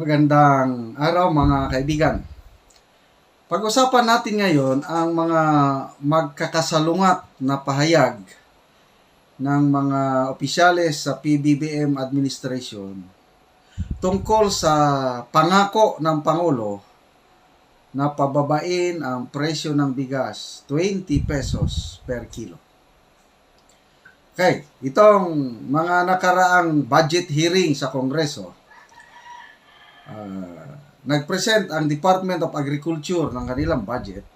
Magandang araw mga kaibigan. Pag-usapan natin ngayon ang mga magkakasalungat na pahayag ng mga opisyales sa PBBM administration tungkol sa pangako ng Pangulo na pababain ang presyo ng bigas 20 pesos per kilo. Okay, itong mga nakaraang budget hearing sa Kongreso, Ah, nag-present ang Department of Agriculture ng kanilang budget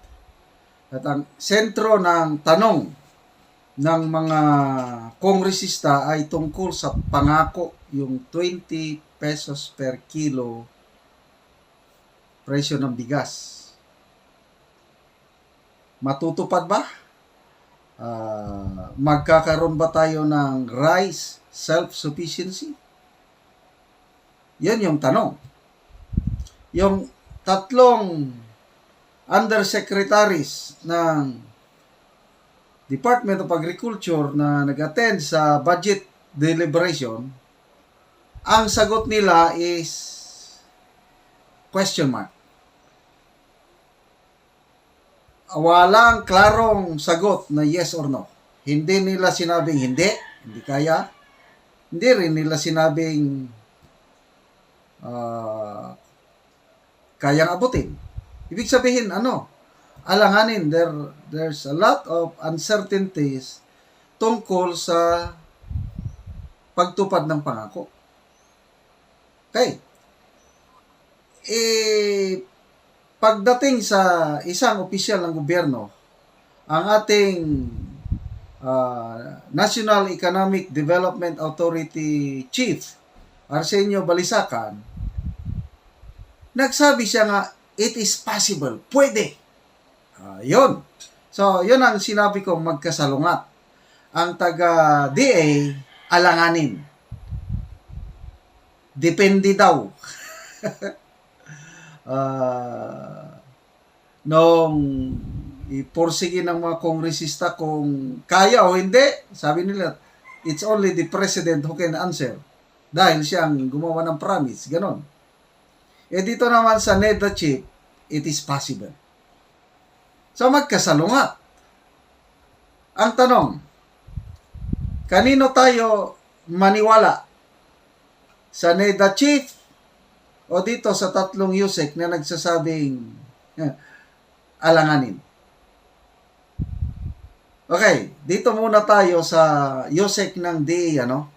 at ang sentro ng tanong ng mga kongresista ay tungkol sa pangako yung 20 pesos per kilo presyo ng bigas. Matutupad ba? Ah, magkakaroon ba tayo ng rice self-sufficiency? Yan yung tanong yung tatlong undersecretaries ng Department of Agriculture na nag-attend sa budget deliberation, ang sagot nila is question mark. Walang klarong sagot na yes or no. Hindi nila sinabing hindi, hindi kaya. Hindi rin nila sinabing ah, kayang abutin. Ibig sabihin, ano, alanganin, there, there's a lot of uncertainties tungkol sa pagtupad ng pangako. Okay. Eh, pagdating sa isang opisyal ng gobyerno, ang ating ah, National Economic Development Authority Chief, Arsenio Balisacan, nagsabi siya nga, it is possible. Pwede. Ah, yun. So, yun ang sinabi kong magkasalungat. Ang taga-DA, alanganin. Depende daw. Ah, nung iporsige ng mga kongresista kung kaya o hindi, sabi nila, it's only the president who can answer. Dahil siyang gumawa ng promise. Ganon. Eh dito naman sa NEDA chip, it is possible. So magkasalungat. Ang tanong, kanino tayo maniwala? Sa NEDA chief o dito sa tatlong USEC na nagsasabing eh, alanganin? Okay, dito muna tayo sa USEC ng DA, ano?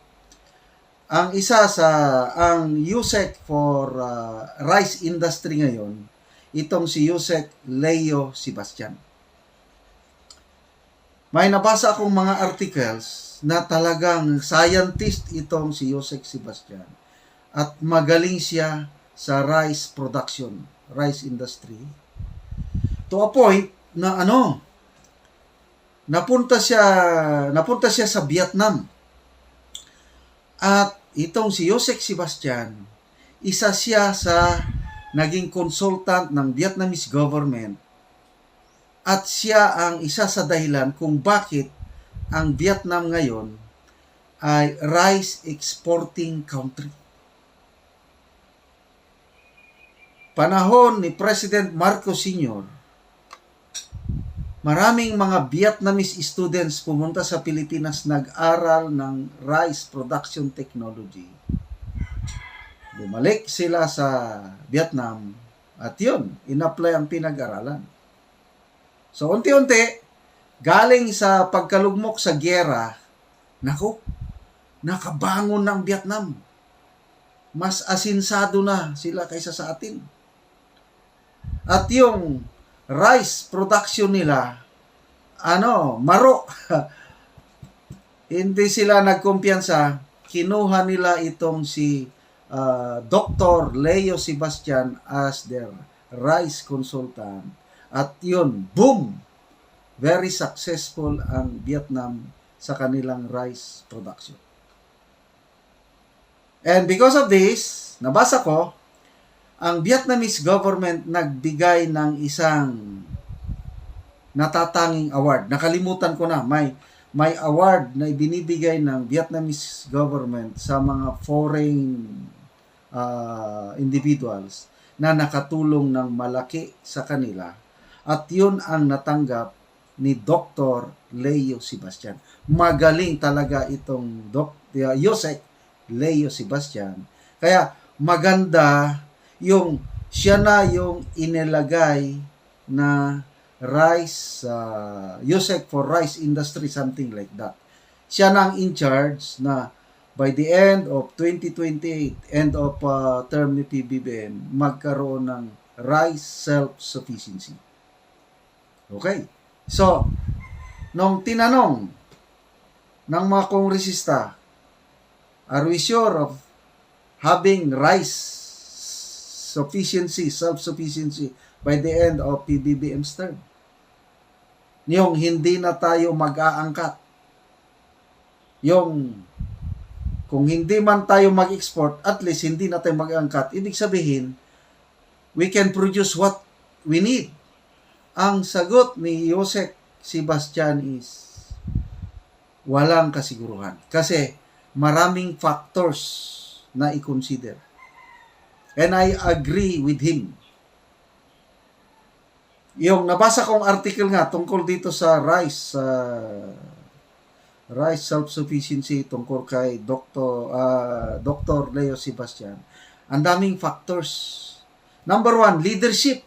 Ang isa sa ang USEC for uh, rice industry ngayon, itong si USEC Leo Sebastian. May nabasa akong mga articles na talagang scientist itong si USEC Sebastian at magaling siya sa rice production, rice industry. To a point na ano, napunta siya napunta siya sa Vietnam. At itong si Yosek Sebastian, isa siya sa naging consultant ng Vietnamese government at siya ang isa sa dahilan kung bakit ang Vietnam ngayon ay rice exporting country. Panahon ni President Marcos Sr., maraming mga Vietnamese students pumunta sa Pilipinas nag-aral ng rice production technology. Bumalik sila sa Vietnam at yun, in-apply ang pinag-aralan. So, unti-unti, galing sa pagkalugmok sa gyera, naku, nakabangon ng Vietnam. Mas asinsado na sila kaysa sa atin. At yung rice production nila, ano, maro. Hindi sila nagkumpiyansa. Kinuha nila itong si uh, Dr. Leo Sebastian as their rice consultant. At yun, boom! Very successful ang Vietnam sa kanilang rice production. And because of this, nabasa ko, ang Vietnamese government nagbigay ng isang natatanging award. Nakalimutan ko na, may may award na ibinibigay ng Vietnamese government sa mga foreign ah, individuals na nakatulong ng malaki sa kanila at yun ang natanggap ni Dr. Leo Sebastian. Magaling talaga itong uh, Yosek Leo Sebastian. Kaya maganda yung siya na yung inilagay na rice uh, Yosek for rice industry something like that. Siya na ang in charge na by the end of 2028, end of uh, term ni PBBM, magkaroon ng rice self-sufficiency. Okay. So, nung tinanong ng mga kongresista, are we sure of having rice sufficiency, self-sufficiency by the end of PBBM's term? Yung hindi na tayo mag-aangkat. Yung kung hindi man tayo mag-export, at least hindi na tayo mag-angkat. Ibig sabihin, we can produce what we need. Ang sagot ni Josek Sebastian is walang kasiguruhan. Kasi maraming factors na i-consider. And I agree with him. Yung nabasa kong article nga tungkol dito sa rice, sa rice self-sufficiency tungkol kay Dr. ah, Dr. Leo Sebastian. Ang daming factors. Number one, leadership.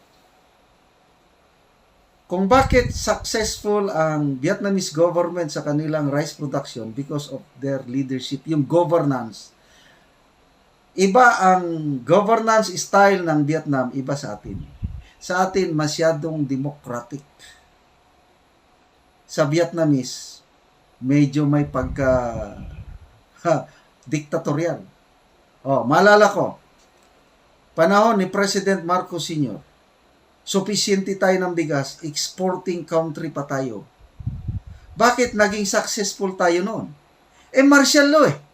Kung bakit successful ang Vietnamese government sa kanilang rice production because of their leadership, yung governance. Iba ang governance style ng Vietnam, iba sa atin. Sa atin, masyadong democratic. Sa Vietnamese, medyo may pagka ha, diktatorial. Oh, maalala ko, panahon ni President Marcos Sr., sufficiente tayo ng bigas, exporting country pa tayo. Bakit naging successful tayo noon? Eh, martial law eh.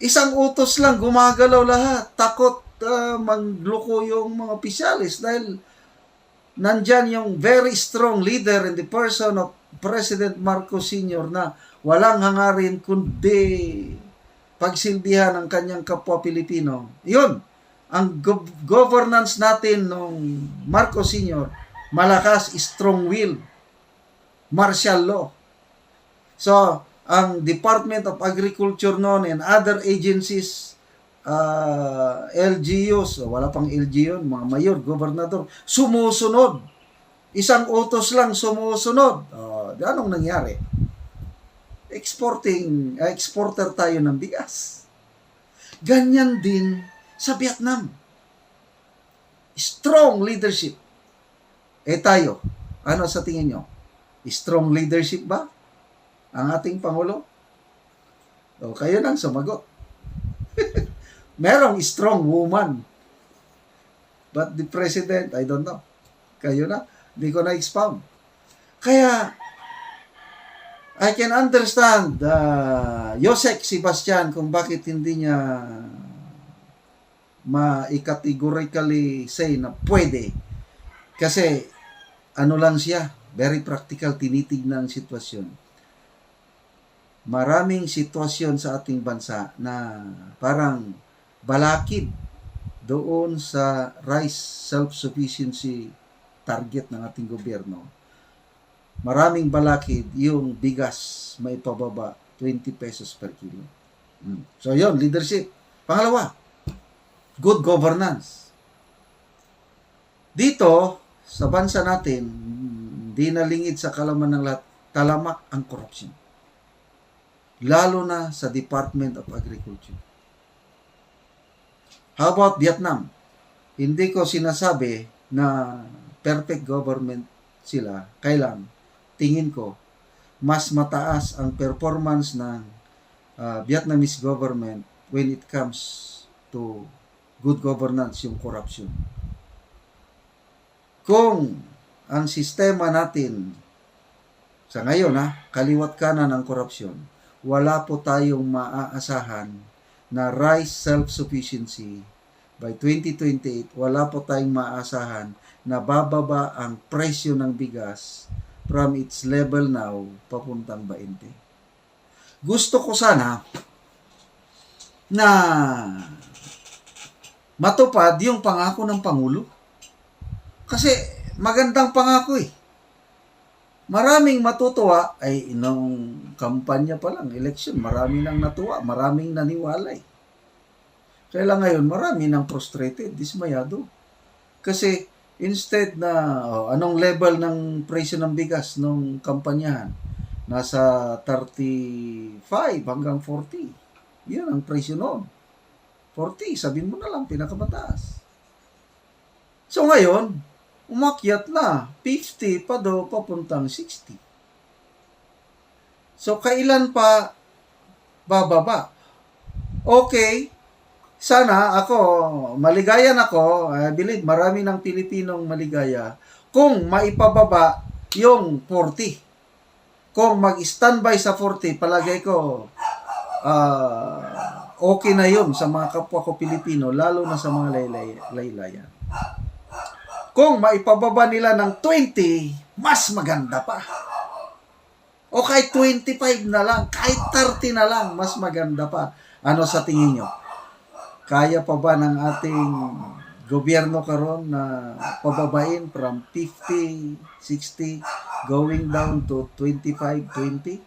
Isang utos lang, gumagalaw lahat. Takot uh, mangloko yung mga opisyalis dahil nandyan yung very strong leader in the person of President Marcos Sr. na walang hangarin kundi pagsilbihan ng kanyang kapwa Pilipino. Yun, ang gov- governance natin nung Marcos Sr. malakas, strong will, martial law. So, ang Department of Agriculture noon and other agencies, uh, LGUs, wala pang LGU, mga mayor, gobernador, sumusunod. Isang utos lang sumusunod. Uh, anong nangyari? Exporting, uh, exporter tayo ng bigas. Ganyan din sa Vietnam. Strong leadership. Eh tayo, ano sa tingin nyo? Strong leadership ba? Ang ating Pangulo? O kayo nang sumagot. Merong strong woman. But the president, I don't know. Kayo na. Hindi ko na-expound. Kaya, I can understand uh, Yosek Sebastian kung bakit hindi niya ma-categorically say na pwede. Kasi, ano lang siya, very practical, tinitignan ang sitwasyon. Maraming sitwasyon sa ating bansa na parang balakid doon sa rice self-sufficiency target ng ating gobyerno. Maraming balakid yung bigas may pababa 20 pesos per kilo. Mm. So, yon leadership. Pangalawa, good governance. Dito, sa bansa natin, hindi nalingid sa kalaman ng lahat, talamak ang korupsyon. Lalo na sa Department of Agriculture. How about Vietnam? Hindi ko sinasabi na perfect government sila. Kailan? Tingin ko, mas mataas ang performance ng uh, Vietnamese government when it comes to good governance, yung corruption. Kung ang sistema natin sa ngayon ha, kaliwat kanan ng korupsyon, wala po tayong maaasahan na rice self-sufficiency by 2028, wala po tayong maaasahan na bababa ang presyo ng bigas from its level now papuntang 20. Gusto ko sana na matupad yung pangako ng Pangulo. Kasi magandang pangako eh. Maraming matutuwa ay nung kampanya pa lang, election, marami nang natuwa, maraming naniwala eh. Kaya lang ngayon, marami nang frustrated, dismayado. Kasi instead na oh, anong level ng presyo ng bigas nung kampanyahan, nasa 35 hanggang 40. Yun ang presyo noon. 40, sabihin mo na lang, pinakamataas. So ngayon, umakyat na, 50 pa do, papuntang 60. So kailan pa bababa? Okay, sana ako, maligayan ako, I believe marami ng Pilipinong maligaya, kung maipababa yung 40. Kung mag-standby sa 40, palagay ko, ah, okay na yun sa mga kapwa ko Pilipino, lalo na sa mga laylay, laylayan. Kung maipababa nila ng 20, mas maganda pa. O kahit 25 na lang, kahit 30 na lang, mas maganda pa. Ano sa tingin nyo? Kaya pa ba ng ating gobyerno karon na pababain from 50, 60, going down to 25, 20?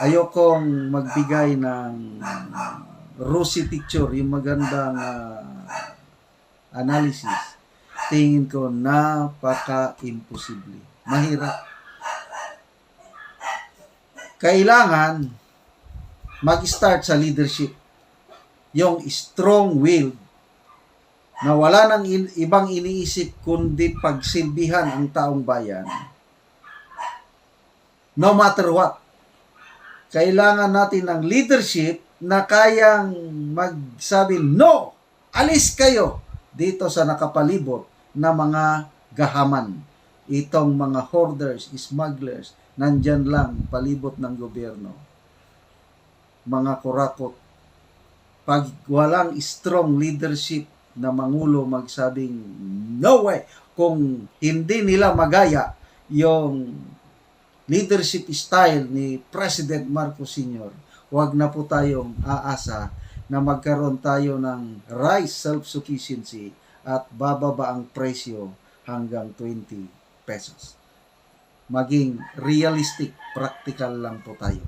Ayokong magbigay ng rosy picture, yung magandang ah, analysis. Tingin ko napaka-imposible. Mahirap. Kailangan mag-start sa leadership yung strong will na wala nang ibang iniisip kundi pagsilbihan ang taong bayan. No matter what. Kailangan natin ng leadership na kayang magsabi, no, alis kayo dito sa nakapalibot na mga gahaman. Itong mga hoarders, smugglers, nandyan lang palibot ng gobyerno. Mga kurakot, pag walang strong leadership na mangulo magsabing no way kung hindi nila magaya yung leadership style ni President Marcos Sr. Huwag na po tayong aasa na magkaroon tayo ng rice self-sufficiency at bababa ang presyo hanggang 20 pesos. Maging realistic, practical lang po tayo.